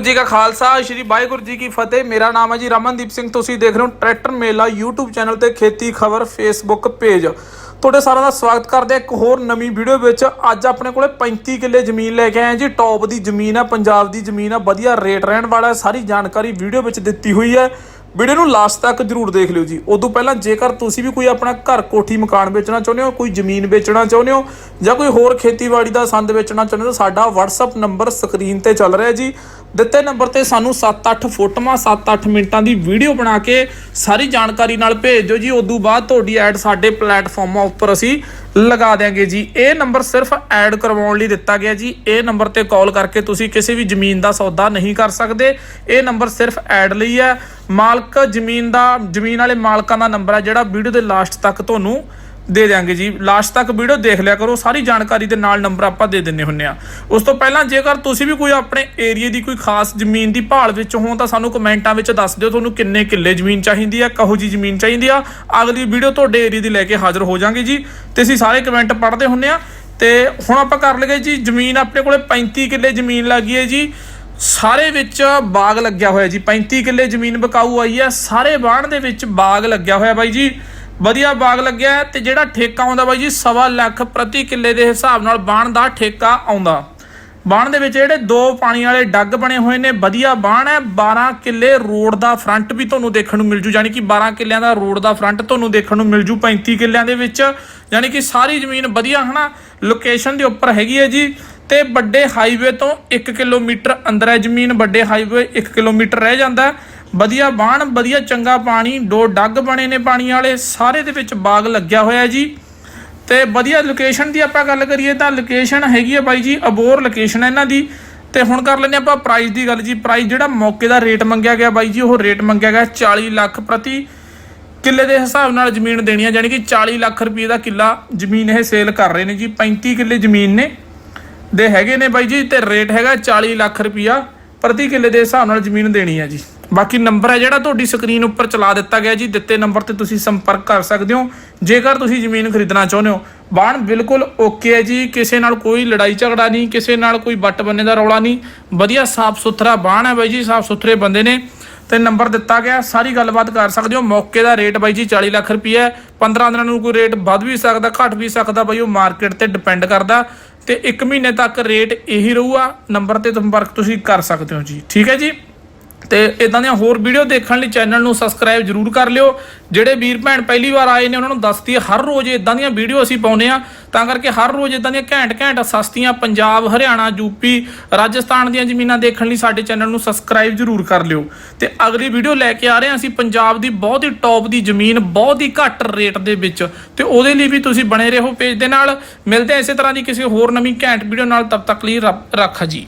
ਵਾਹਿਗੁਰੂ ਜੀ ਕਾ ਖਾਲਸਾ, ਸ੍ਰੀ ਵਾਹਿਗੁਰੂ ਜੀ ਕੀ ਫਤਿਹ। ਮੇਰਾ ਨਾਮ ਹੈ ਜੀ ਰਮਨਦੀਪ ਸਿੰਘ। ਤੁਸੀਂ ਦੇਖ ਰਹੇ ਹੋ ਟਰੈਕਟਰ ਮੇਲਾ YouTube ਚੈਨਲ ਤੇ ਖੇਤੀ ਖਬਰ, Facebook ਪੇਜ। ਤੁਹਾਡੇ ਸਾਰਿਆਂ ਦਾ ਸਵਾਗਤ ਕਰਦੇ ਹਾਂ ਇੱਕ ਹੋਰ ਨਵੀਂ ਵੀਡੀਓ ਵਿੱਚ। ਅੱਜ ਆਪਣੇ ਕੋਲੇ 35 ਕਿੱਲੇ ਜ਼ਮੀਨ ਲੈ ਕੇ ਆਏ ਜੀ। ਟੌਪ ਦੀ ਜ਼ਮੀਨ ਆ, ਪੰਜਾਬ ਦੀ ਜ਼ਮੀਨ ਆ, ਵਧੀਆ ਰੇਟ ਰਹਿਣ ਵਾਲਾ ਸਾਰੀ ਜਾਣਕਾਰੀ ਵੀਡੀਓ ਵਿੱਚ ਦਿੱਤੀ ਹੋਈ ਹੈ। ਵੀਡੀਓ ਨੂੰ ਲਾਸਟ ਤੱਕ ਜਰੂਰ ਦੇਖ ਲਿਓ ਜੀ। ਉਦੋਂ ਪਹਿਲਾਂ ਜੇਕਰ ਤੁਸੀਂ ਵੀ ਕੋਈ ਆਪਣਾ ਘਰ ਕੋਠੀ ਮਕਾਨ ਵੇਚਣਾ ਚਾਹੁੰਦੇ ਹੋ, ਕੋਈ ਜ਼ਮੀਨ ਵੇਚਣਾ ਚਾਹੁੰਦੇ ਹੋ, ਜਾਂ ਕੋਈ ਹੋਰ ਖੇਤੀਬਾੜੀ ਦਾ ਸੰਦ ਵੇਚਣਾ ਚਾਹੁੰਦੇ ਹੋ ਸਾਡਾ WhatsApp ਨੰਬਰ ਸਕਰੀਨ ਤੇ ਚੱਲ ਰਿਹਾ ਜੀ। ਦਿੱਤੇ ਨੰਬਰ ਤੇ ਸਾਨੂੰ 7-8 ਫੋਟੋਆਂ 7-8 ਮਿੰਟਾਂ ਦੀ ਵੀਡੀਓ ਬਣਾ ਕੇ ਸਾਰੀ ਜਾਣਕਾਰੀ ਨਾਲ ਭੇਜ ਦਿਓ ਜੀ। ਉਦੋਂ ਬਾਅਦ ਤੁਹਾਡੀ ਐਡ ਸਾਡੇ ਪਲੇਟਫਾਰਮਾਂ ਉੱਪਰ ਅਸੀਂ ਲਗਾ ਦਿਆਂਗੇ ਜੀ। ਇਹ ਨੰਬਰ ਸਿਰਫ ਐਡ ਕਰਵਾਉਣ ਲਈ ਦਿੱਤਾ ਗਿਆ ਜੀ। ਇਹ ਨੰਬਰ ਤੇ ਕਾਲ ਕਰਕੇ ਤੁਸੀਂ ਕਿਸੇ ਵੀ ਜ਼ਮੀਨ ਦਾ ਸੌਦਾ ਨਹੀਂ ਕਰ ਸਕਦੇ। ਇਹ ਨੰਬਰ ਸਿਰਫ ਐਡ ਲਈ ਹੈ। ਮਾਲਕ ਜ਼ਮੀਨ ਦਾ, ਜ਼ਮੀਨ ਵਾਲੇ ਮਾਲਕਾਂ ਦਾ ਨੰਬਰ ਹੈ, ਜਿਹੜਾ ਵੀਡੀਓ ਦੇ ਲਾਸਟ ਤੱਕ ਤੁਹਾਨੂੰ ਦੇ ਦਿਆਂਗੇ ਜੀ। ਲਾਸਟ ਤੱਕ ਵੀਡੀਓ ਦੇਖ ਲਿਆ ਕਰੋ। ਸਾਰੀ ਜਾਣਕਾਰੀ ਦੇ ਨਾਲ ਨੰਬਰ ਆਪਾਂ ਦੇ ਦਿੰਨੇ ਹੁੰਨੇ ਆ। ਉਸ ਤੋਂ ਪਹਿਲਾਂ ਜੇਕਰ ਤੁਸੀਂ ਵੀ ਕੋਈ ਆਪਣੇ ਏਰੀਆ ਦੀ ਕੋਈ ਖਾਸ ਜ਼ਮੀਨ ਦੀ ਭਾਲ ਵਿੱਚ ਹੋ ਤਾਂ ਸਾਨੂੰ ਕਮੈਂਟਾਂ ਵਿੱਚ ਦੱਸ ਦਿਓ ਤੁਹਾਨੂੰ ਕਿੰਨੇ ਕਿੱਲੇ ਜ਼ਮੀਨ ਚਾਹੀਦੀ ਆ, ਕਹੋ ਜੀ ਜ਼ਮੀਨ ਚਾਹੀਦੀ ਆ। ਅਗਲੀ ਵੀਡੀਓ ਤੁਹਾਡੇ ਏਰੀਆ ਦੀ ਲੈ ਕੇ ਹਾਜ਼ਰ ਹੋ ਜਾਾਂਗੇ ਜੀ। ਤੇ ਅਸੀਂ ਸਾਰੇ ਕਮੈਂਟ ਪੜ੍ਹਦੇ ਹੁੰਨੇ ਆ। ਤੇ ਹੁਣ ਆਪਾਂ ਕਰ ਲਈਏ ਜੀ, ਜ਼ਮੀਨ ਆਪਣੇ ਕੋਲੇ 35 ਕਿੱਲੇ ਜ਼ਮੀਨ ਲੱਗੀ ਹੈ ਜੀ। ਸਾਰੇ ਵਿੱਚ ਬਾਗ ਲੱਗਿਆ ਹੋਇਆ ਜੀ। 35 ਕਿੱਲੇ ਜ਼ਮੀਨ ਬਕਾਊ ਆਈ ਹੈ। ਸਾਰੇ ਬਾਣ ਦੇ ਵਿੱਚ ਬਾਗ ਲੱਗਿਆ ਹੋਇਆ ਬਾਈ ਜੀ। ਵਧੀਆ ਬਾਗ ਲੱਗਿਆ ਹੈ ਤੇ ਜਿਹੜਾ ਠੇਕਾ ਆਉਂਦਾ ਬਾਈ ਜੀ, ਸਵਾ ਲੱਖ ਪ੍ਰਤੀ ਕਿੱਲੇ ਦੇ ਹਿਸਾਬ ਨਾਲ ਬਾਣ ਦਾ ਠੇਕਾ ਆਉਂਦਾ। ਬਾਣ ਦੇ ਵਿੱਚ ਜਿਹੜੇ ਦੋ ਪਾਣੀ ਵਾਲੇ ਡੱਗ ਬਣੇ ਹੋਏ ਨੇ, ਵਧੀਆ ਬਾਣ ਹੈ। 12 ਕਿੱਲੇ ਰੋਡ ਦਾ ਫਰੰਟ ਵੀ ਤੁਹਾਨੂੰ ਦੇਖਣ ਨੂੰ ਮਿਲ ਜੂ, ਯਾਨੀ ਕਿ 12 ਕਿੱਲਿਆਂ ਦਾ ਰੋਡ ਦਾ ਫਰੰਟ ਤੁਹਾਨੂੰ ਦੇਖਣ ਨੂੰ ਮਿਲ ਜੂ 35 ਕਿੱਲਿਆਂ ਦੇ ਵਿੱਚ। ਯਾਨੀ ਕਿ ਸਾਰੀ ਜ਼ਮੀਨ ਵਧੀਆ, ਹਨਾ? ਲੋਕੇਸ਼ਨ ਦੇ ਉੱਪਰ ਹੈਗੀ ਹੈ ਜੀ। ਤੇ ਵੱਡੇ ਹਾਈਵੇ ਤੋਂ 1 ਕਿਲੋਮੀਟਰ ਅੰਦਰ ਹੈ ਜ਼ਮੀਨ, ਵੱਡੇ ਹਾਈਵੇ 1 ਕਿਲੋਮੀਟਰ ਰਹਿ ਜਾਂਦਾ ਵਧੀਆ ਬਾਣ, ਵਧੀਆ ਚੰਗਾ ਪਾਣੀ, ਦੋ ਡੱਗ ਬਣੇ ਨੇ ਪਾਣੀ ਵਾਲੇ, ਸਾਰੇ ਦੇ ਵਿੱਚ ਬਾਗ ਲੱਗਿਆ ਹੋਇਆ ਜੀ। ਤੇ ਵਧੀਆ ਲੋਕੇਸ਼ਨ ਦੀ ਆਪਾਂ ਗੱਲ ਕਰੀਏ ਤਾਂ ਲੋਕੇਸ਼ਨ ਹੈਗੀ ਹੈ ਬਾਈ ਜੀ, ਅਬੋਰ ਲੋਕੇਸ਼ਨ ਹੈ ਇਹਨਾਂ ਦੀ। ਤੇ ਹੁਣ ਕਰ ਲੈਂਦੇ ਆਪਾਂ ਪ੍ਰਾਈਸ ਦੀ ਗੱਲ ਜੀ। ਪ੍ਰਾਈਸ ਜਿਹੜਾ ਮੌਕੇ ਦਾ ਰੇਟ ਮੰਗਿਆ ਗਿਆ ਬਾਈ ਜੀ, ਉਹ ਰੇਟ ਮੰਗਿਆ ਗਿਆ 40 ਲੱਖ ਪ੍ਰਤੀ। ਕਿੱਲੇ ਦੇ ਹਿਸਾਬ ਨਾਲ ਜ਼ਮੀਨ ਦੇਣੀ ਹੈ ਯਾਨੀ ਕਿ 40 ਲੱਖ ਰੁਪਏ ਦਾ ਕਿੱਲਾ ਜ਼ਮੀਨ ਇਹ ਸੇਲ ਕਰ ਰਹੇ ਨੇ ਜੀ। 35 ਕਿੱਲੇ ਜ਼ਮੀਨ ਨੇ, ਦੇ ਹੈਗੇ ਨੇ ਬਾਈ ਜੀ, ਤੇ ਰੇਟ ਹੈਗਾ 40 ਲੱਖ ਰੁਪਿਆ ਪ੍ਰਤੀ ਕਿੱਲੇ ਦੇ ਹਿਸਾਬ ਨਾਲ ਜ਼ਮੀਨ ਦੇਣੀ ਹੈ ਜੀ। ਬਾਕੀ ਨੰਬਰ ਹੈ ਜਿਹੜਾ ਤੁਹਾਡੀ ਸਕਰੀਨ ਉੱਪਰ ਚਲਾ ਦਿੱਤਾ ਗਿਆ ਜੀ, ਦਿੱਤੇ ਨੰਬਰ ਤੇ ਤੁਸੀਂ ਸੰਪਰਕ ਕਰ ਸਕਦੇ ਹੋ। ਜੇਕਰ ਤੁਸੀਂ ਜ਼ਮੀਨ ਖਰੀਦਣਾ ਚਾਹੁੰਦੇ ਹੋ ਬਾਣ ਬਿਲਕੁਲ ਓਕੇ ਹੈ ਜੀ, ਕਿਸੇ ਨਾਲ ਕੋਈ ਲੜਾਈ ਝਗੜਾ ਨਹੀਂ, ਕਿਸੇ ਨਾਲ ਕੋਈ ਵੱਟ ਬੰਨੇ ਦਾ ਰੌਲਾ ਨਹੀਂ। ਵਧੀਆ ਸਾਫ਼ ਸੁਥਰਾ ਬਾਣ ਹੈ ਬਾਈ ਜੀ, ਸਾਫ਼ ਸੁਥਰੇ ਬੰਦੇ ਨੇ। ਤੇ ਨੰਬਰ ਦਿੱਤਾ ਗਿਆ, ਸਾਰੀ ਗੱਲਬਾਤ ਕਰ ਸਕਦੇ ਹੋ। ਮੌਕੇ ਦਾ ਰੇਟ ਬਾਈ ਜੀ 40 ਲੱਖ ਰੁਪਏ ਹੈ। 15 ਦਿਨਾਂ ਨੂੰ ਕੋਈ ਰੇਟ ਵੱਧ ਵੀ ਸਕਦਾ, ਘਟ ਵੀ ਸਕਦਾ ਬਾਈ, ਉਹ ਮਾਰਕੀਟ ਤੇ ਡਿਪੈਂਡ ਕਰਦਾ। ਤੇ 1 ਮਹੀਨੇ ਤੱਕ ਰੇਟ ਇਹੀ ਰਹੂਗਾ। ਨੰਬਰ ਤੇ ਸੰਪਰਕ ਤੁਸੀਂ ਕਰ ਸਕਦੇ ਹੋ ਜੀ। ਠੀਕ ਹੈ ਜੀ? ਤੇ ਇਦਾਂ ਦੀਆਂ ਹੋਰ ਵੀਡੀਓ ਦੇਖਣ ਲਈ ਚੈਨਲ ਨੂੰ ਸਬਸਕ੍ਰਾਈਬ ਜਰੂਰ ਕਰ ਲਿਓ। ਜਿਹੜੇ ਵੀਰ ਭੈਣ ਪਹਿਲੀ ਵਾਰ ਆਏ ਨੇ, ਉਹਨਾਂ ਨੂੰ ਦੱਸਦੀ ਹਰ ਰੋਜ਼ ਇਦਾਂ ਦੀਆਂ ਵੀਡੀਓ ਅਸੀਂ ਪਾਉਨੇ ਆ ਤਾਂ ਕਰਕੇ ਹਰ ਰੋਜ਼ ਇਦਾਂ ਦੀਆਂ ਘੈਂਟ ਘੈਂਟ ਸਸਤੀਆਂ, ਪੰਜਾਬ, ਹਰਿਆਣਾ ਯੂਪੀ ਰਾਜਸਥਾਨ ਦੀਆਂ ਜ਼ਮੀਨਾਂ ਦੇਖਣ ਲਈ ਸਾਡੇ ਚੈਨਲ ਨੂੰ ਸਬਸਕ੍ਰਾਈਬ ਜਰੂਰ ਕਰ ਲਿਓ। ਤੇ ਅਗਲੀ ਵੀਡੀਓ ਲੈ ਕੇ ਆ ਰਹੇ ਹਾਂ ਅਸੀਂ, ਪੰਜਾਬ ਦੀ ਬਹੁਤ ਹੀ ਟੌਪ ਦੀ ਜ਼ਮੀਨ, ਬਹੁਤ ਹੀ ਘੱਟ ਰੇਟ ਦੇ ਵਿੱਚ। ਤੇ ਉਹਦੇ ਲਈ ਵੀ ਤੁਸੀਂ ਬਣੇ ਰਹੋ ਪੇਜ ਦੇ ਨਾਲ। ਮਿਲਦੇ ਹਾਂ ਇਸੇ ਤਰ੍ਹਾਂ ਦੀ ਕਿਸੇ ਹੋਰ ਨਵੀਂ ਘੈਂਟ ਵੀਡੀਓ ਨਾਲ, ਤਬ ਤੱਕ ਲਈ ਰੱਬ ਜੀ।